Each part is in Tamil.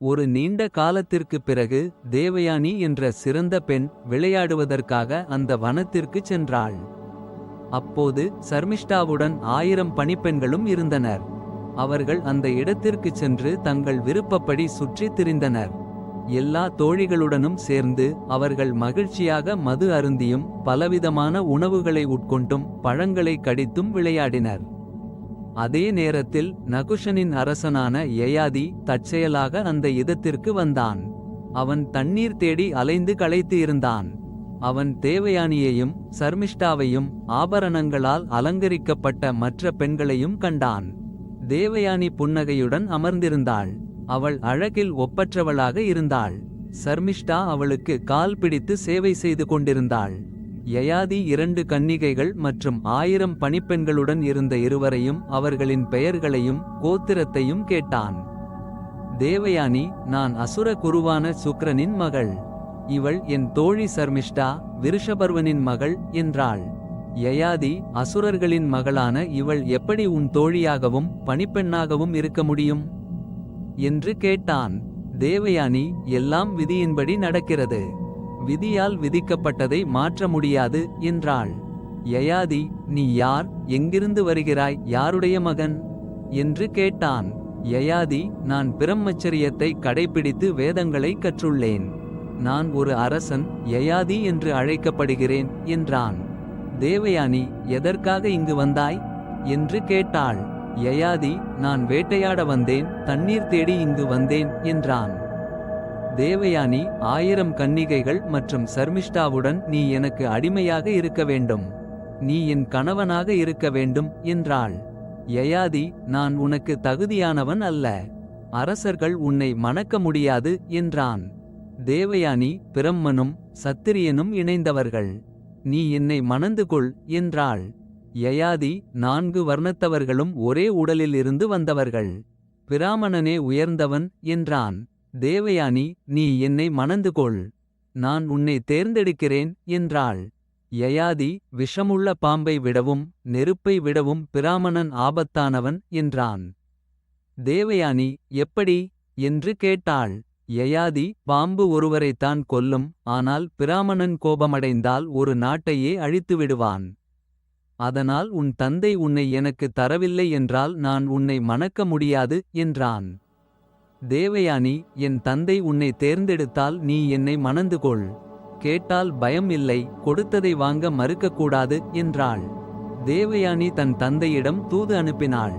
ஒரு நீண்ட காலத்திற்குப் பிறகு தேவயானி என்ற சிறந்த பெண் விளையாடுவதற்காக அந்த வனத்திற்குச் சென்றாள். அப்போது சர்மிஷ்டாவுடன் ஆயிரம் பணிப்பெண்களும் இருந்தனர். அவர்கள் அந்த இடத்திற்குச் சென்று தங்கள் விருப்பப்படி சுற்றித் திரிந்தனர். எல்லா தோழிகளுடனும் சேர்ந்து அவர்கள் மகிழ்ச்சியாக மது அருந்தியும். பலவிதமான உணவுகளை உட்கொண்டும் பழங்களை கடித்தும் விளையாடினர். அதே நேரத்தில் நகுஷனின் அரசனான யயாதி தற்செயலாக அந்த இதத்திற்கு வந்தான். அவன் தண்ணீர் தேடி அலைந்து களைத்து இருந்தான். அவன் தேவயானியையும் சர்மிஷ்டாவையும் ஆபரணங்களால் அலங்கரிக்கப்பட்ட மற்ற பெண்களையும் கண்டான். தேவயானி புன்னகையுடன் அமர்ந்திருந்தாள். அவள் அழகில் ஒப்பற்றவளாக இருந்தாள். சர்மிஷ்டா அவளுக்கு கால் பிடித்து சேவை செய்து கொண்டிருந்தாள். யயாதி இரண்டு கன்னிகைகள் மற்றும் ஆயிரம் பணிப்பெண்களுடன் இருந்த இருவரையும் அவர்களின் பெயர்களையும் கோத்திரத்தையும் கேட்டான். தேவயானி நான் அசுர குருவான சுக்ரனின் மகள். இவள் என் தோழி சர்மிஷ்டா விருஷபர்வனின் மகள் என்றாள். யயாதி அசுரர்களின் மகளான இவள் எப்படி உன் தோழியாகவும் பணிப்பெண்ணாகவும் இருக்க முடியும். என்று கேட்டான் தேவயானி எல்லாம் விதியின்படி நடக்கிறது. விதியால் விதிக்கப்பட்டதை மாற்ற முடியாது என்றாள். யயாதி நீ யார் எங்கிருந்து வருகிறாய் யாருடைய மகன். என்று கேட்டான் யயாதி நான் பிரம்மச்சரியத்தை கடைப்பிடித்து வேதங்களை கற்றுள்ளேன். நான் ஒரு அரசன் யயாதி என்று அழைக்கப்படுகிறேன் என்றான். தேவயானி எதற்காக இங்கு வந்தாய். என்று கேட்டாள் யயாதி நான் வேட்டையாட வந்தேன் தண்ணீர் தேடி இங்கு வந்தேன் என்றான். தேவயானி ஆயிரம் கன்னிகைகள் மற்றும் சர்மிஷ்டாவுடன் நீ எனக்கு அடிமையாக இருக்க வேண்டும். நீ என் கணவனாக இருக்க வேண்டும் என்றாள். யயாதி நான் உனக்கு தகுதியானவன் அல்ல. அரசர்கள் உன்னை மணக்க முடியாது என்றான். தேவயானி பிரம்மனும் சத்திரியனும் இணைந்தவர்கள். நீ என்னை மணந்து கொள் என்றாள். யயாதி நான்கு வர்ணத்தவர்களும் ஒரே உடலில் இருந்து வந்தவர்கள். பிராமணனே உயர்ந்தவன் என்றான். தேவயானி நீ என்னை மணந்து கொள். நான் உன்னை தேர்ந்தெடுக்கிறேன் என்றாள். யயாதி விஷமுள்ள பாம்பை விடவும் நெருப்பை விடவும் பிராமணன் ஆபத்தானவன் என்றான். தேவயானி எப்படி என்று கேட்டாள். யயாதி பாம்பு ஒருவரைத்தான் கொல்லும் ஆனால் பிராமணன் கோபமடைந்தால் ஒரு நாட்டையே அழித்துவிடுவான். அதனால் உன் தந்தை உன்னை எனக்கு தரவில்லை என்றால் நான் உன்னை மணக்க முடியாது என்றான். தேவயானி என் தந்தை உன்னை தேர்ந்தெடுத்தால் நீ என்னை மணந்து கொள். கேட்டால் பயம் இல்லை கொடுத்ததை வாங்க மறுக்கக்கூடாது என்றாள். தேவயானி தன் தந்தையிடம் தூது அனுப்பினாள்.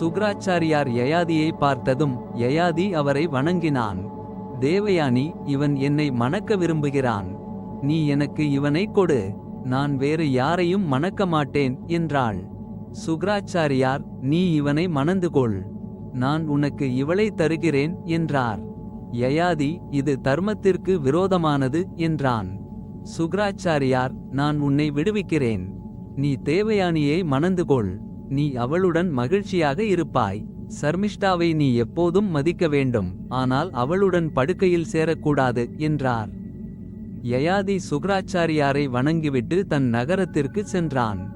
சுக்ராச்சாரியார் யயாதியை பார்த்ததும் யயாதி அவரை வணங்கினான். தேவயானி இவன் என்னை மணக்க விரும்புகிறான். நீ எனக்கு இவனை கொடு. நான் வேறு யாரையும் மணக்க மாட்டேன் என்றாள். சுக்ராச்சாரியார் நீ இவனை மணந்து கொள். நான் உனக்கு இவளை தருகிறேன் என்றார். யயாதி இது தர்மத்திற்கு விரோதமானது என்றான். சுக்ராச்சாரியார் நான் உன்னை விடுவிக்கிறேன். நீ தேவயானியை மணந்து கொள். நீ அவளுடன் மகிழ்ச்சியாக இருப்பாய். சர்மிஷ்டாவை நீ எப்போதும் மதிக்க வேண்டும் ஆனால் அவளுடன் படுக்கையில் சேரக்கூடாது என்றார். யயாதி சுக்ராச்சாரியாரை வணங்கிவிட்டு தன் நகரத்திற்கு சென்றான்.